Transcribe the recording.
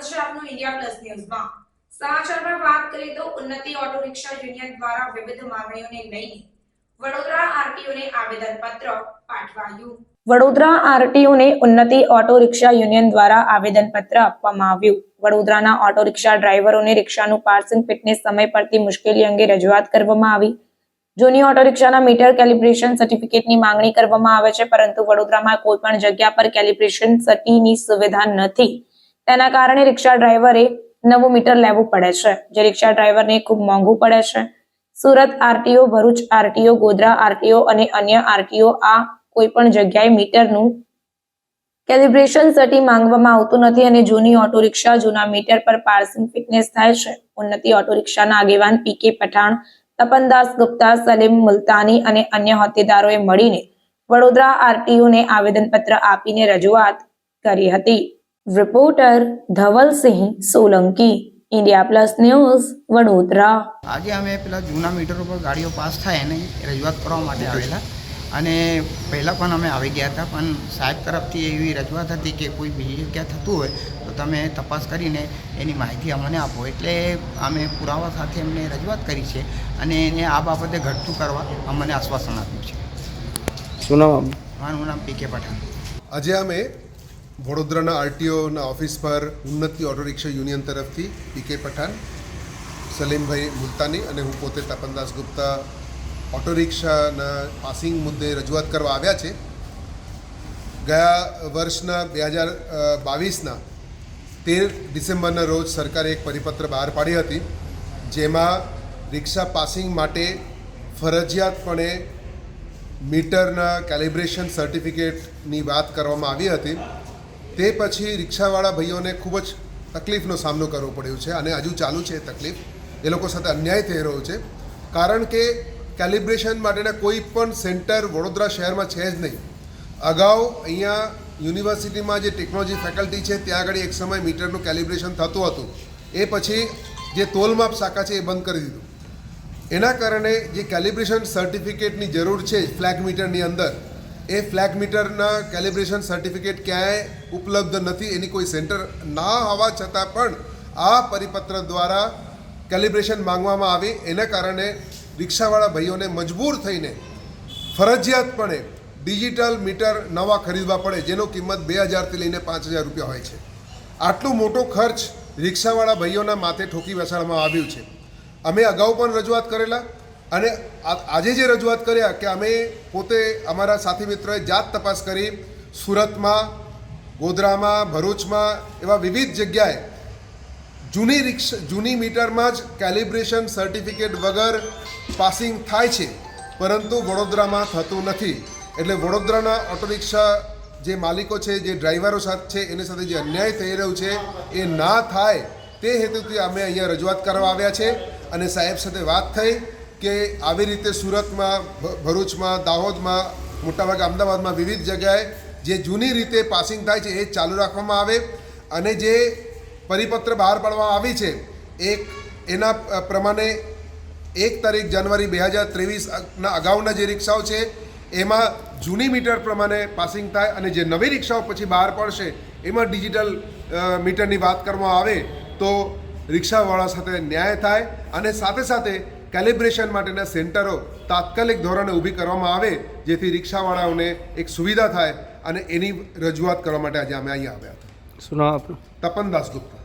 સ્વાગત આપનું India plus ન્યૂઝમાં. સમાચારમાં વાત કરીએ તો ઉન્નતિ ઓટો રિક્ષા યુનિયન દ્વારા વિવિધ માંગણીઓને લઈને વડોદરા આરટીઓને આવેદનપત્ર પાઠવાયું. વડોદરા આરટીઓને ઉન્નતિ ઓટો રિક્ષા યુનિયન દ્વારા આવેદનપત્ર આપવામાં આવ્યું. વડોદરાના ઓટો રિક્ષા ડ્રાઈવરોને રિક્ષાનું પાર્સિંગ ફિટનેસ સમય પરથી મુશ્કેલી અંગે રજૂઆત કરવામાં આવી. જૂની ઓટો રિક્ષાના મીટર કેલિબ્રેશન સર્ટિફિકેટની માંગણી કરવામાં આવે છે, પરંતુ વડોદરામાં કોઈ પણ જગ્યા પર કેલિબ્રેશન સટીની સુવિધા નથી. તેના કારણે રિક્ષા ડ્રાઈવરે નવું મીટર લેવું પડે છે. જે રિક્ષા ડ્રાઈવરને ખૂબ મોંઘું પડે છે. Surat R T O, Bharuch R T O, Godhra R T O અને અન્ય આરટીઓ આ કોઈ પણ જગ્યાએ મીટરનું કેલિબ્રેશન સટી માંગવામાં આવતું નથી અને જૂની ઓટો રિક્ષા જૂના મીટર પર પાર્સિંગ ફિટનેસ થાય છે. ઉન્નતિ ઓટો રિક્ષાના આગેવાન પીકે પઠાણ તપનદાસ ગુપ્તા, સલીમ મુલતાની અને અન્ય હોદ્દેદારોએ મળીને વડોદરા આરટીઓને આવેદનપત્ર આપીને રજૂઆત કરી હતી. Reporter Dhavalsinh Solanki India plus news Vadodara. આજે અમે પેલા જૂના મીટર ઉપર ગાડીઓ પાસ થાય એને રજૂઆત કરવા માટે આવેલા. અને પહેલાં પણ અમે આવી ગયા હતા પણ સાહેબ તરફથી એવી રજૂઆત હતી કે કોઈ બીજી જગ્યા થતું હોય તો તમે તપાસ કરીને એની માહિતી અમને આપો. એટલે અમે પુરાવા સાથે એમને રજૂઆત કરી છે અને એને આ બાબતે ઘટતું કરવા અમને આશ્વાસન આપ્યું છે. શું નામ? મારું નામ પી કે પઠાણ. આજે અમે વડોદરાના આરટીઓના ઓફિસ પર ઉન્નતિ ઓટો રિક્ષા યુનિયન તરફથી પીકે પઠાણ, સલીમભાઈ મુલતાની અને હું પોતે તપનદાસ ગુપ્તા ઓટો રિક્ષાના પાસિંગ મુદ્દે રજૂઆત કરવા આવ્યા છે. ગયા વર્ષના બે હજાર બાવીસના તેર ડિસેમ્બરના રોજ સરકારે એક પરિપત્ર બહાર પાડી હતી, જેમાં રિક્ષા પાસિંગ માટે ફરજિયાતપણે મીટરના કેલિબ્રેશન સર્ટિફિકેટની વાત કરવામાં આવી હતી. તે પછી રિક્ષાવાળા ભાઈઓને ખૂબ જ તકલીફનો સામનો કરવો પડ્યો છે અને હજુ ચાલુ છે એ તકલીફ. એ લોકો સાથે અન્યાય થઈ રહ્યો છે. કારણ કે કેલિબ્રેશન માટેના કોઈ પણ સેન્ટર વડોદરા શહેરમાં છે જ નહીં. અગાઉ અહીંયા યુનિવર્સિટીમાં જે ટેકનોલોજી ફેકલ્ટી છે, ત્યાં આગળ એક સમય મીટરનું કેલિબ્રેશન થતું હતું. એ પછી જે તોલમાપ શાખા છે એ બંધ કરી દીધું. એના કારણે જે કેલિબ્રેશન સર્ટિફિકેટની જરૂર છે, ફ્લેગ મીટરની અંદર એ ફ્લેગ મીટરના કેલિબ્રેશન સર્ટિફિકેટ ક્યાંય ઉપલબ્ધ નથી, એની કોઈ સેન્ટર ના હોવા છતાં પણ આ પરિપત્ર દ્વારા કેલિબ્રેશન માંગવામાં આવી. એના કારણે રિક્ષાવાળા ભાઈઓને મજબૂર થઈને ફરજિયાતપણે ડિજિટલ મીટર નવા ખરીદવા પડે, જેનો કિંમત બે હજારથી લઈને પાંચ હજાર રૂપિયા હોય છે. આટલો મોટો ખર્ચ રિક્ષાવાળા ભાઈઓના માથે ઠોકી બેસાડવામાં આવ્યું છે. અમે અગાઉ પણ રજૂઆત કરેલા અને આજે જે રજૂઆત કર્યા કે અમે પોતે અમારા સાથી મિત્રોએ જાત તપાસ કરી સુરતમાં, ગોધરામાં, ભરૂચમાં એવા વિવિધ જગ્યાએ જૂની રિક્ષા જૂની મીટરમાં જ કેલિબ્રેશન સર્ટિફિકેટ વગર પાસિંગ થાય છે, પરંતુ વડોદરામાં થતું નથી. એટલે વડોદરાના ઓટો રિક્ષા જે માલિકો છે, જે ડ્રાઈવરો સાથે છે, એની સાથે જે અન્યાય થઈ રહ્યો છે, એ ના થાય તે હેતુથી અમે અહીંયા રજૂઆત કરવા આવ્યા છે. અને સાહેબ સાથે વાત થઈ. કે આવી રીતે સુરતમાં ભરૂચમાં, દાહોદમાં, મોટાભાગે અમદાવાદમાં વિવિધ જગ્યાએ જે જૂની રીતે પાસિંગ થાય છે એ ચાલુ રાખવામાં આવે અને જે પરિપત્ર બહાર પાડવામાં આવી છે, એક એના પ્રમાણે એક તારીખ જાન્યુઆરી બે હજાર ત્રેવીસના અગાઉના જે રિક્ષાઓ છે, એમાં જૂની મીટર પ્રમાણે પાસિંગ થાય અને જે નવી રિક્ષાઓ પછી બહાર પડશે, એમાં ડિજિટલ મીટરની વાત કરવામાં આવે તો રિક્ષાવાળા સાથે ન્યાય થાય અને સાથે સાથે કેલિબ્રેશન માટેના સેન્ટરો તાત્કાલિક ધોરણે ઊભી કરવામાં આવે જેથી રિક્ષાવાળાઓને એક સુવિધા થાય અને એની રજૂઆત કરવા માટે આજે અમે અહીંયા આવ્યા હતા. શું નામ આપનું? તપન દાસગુપ્તા